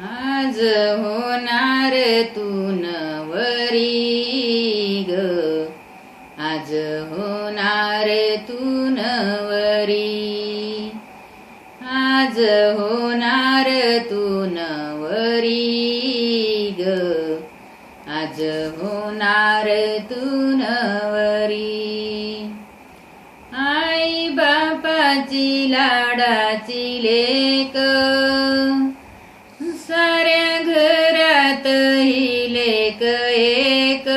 आज होणार तू नवरी ग. आज होणार तू नवरी. आज होणार तू नवरी ग. आज होणार तू नवरी. आई बापाची लाडाची लेक. साऱ्या घरात लेक एक.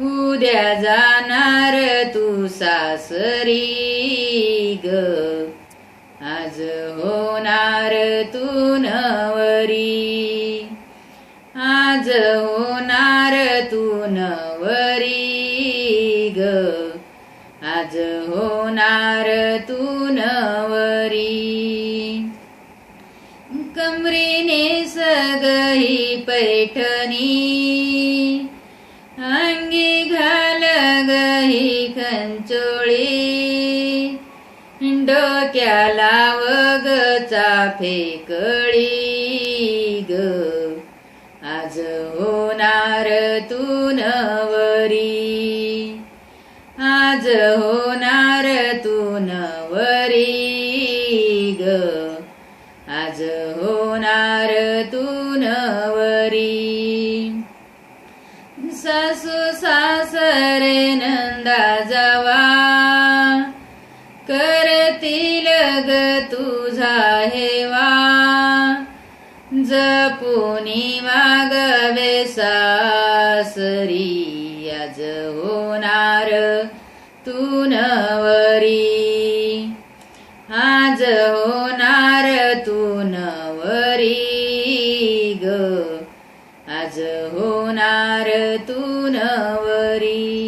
उद्या जाणार तू सासरी ग. आज होणार तू नवरी. आज होणार तू नवरी ग. आज होणार तू नवरी. कमरीने सगही पैठणी. अंगी घाल गही खंचोळी. डोक्याला वग चाफे कळी ग. आज होणार तू नवरी आज होणार तू नवरी ग. तू नवरी सासू सासरे नंदा जावा। करतील ग तुझा हेवा। जपुनी मागवे सासरी आज होणार तू नवरी आज होणार तू नवरी आज होणार तू नवरी.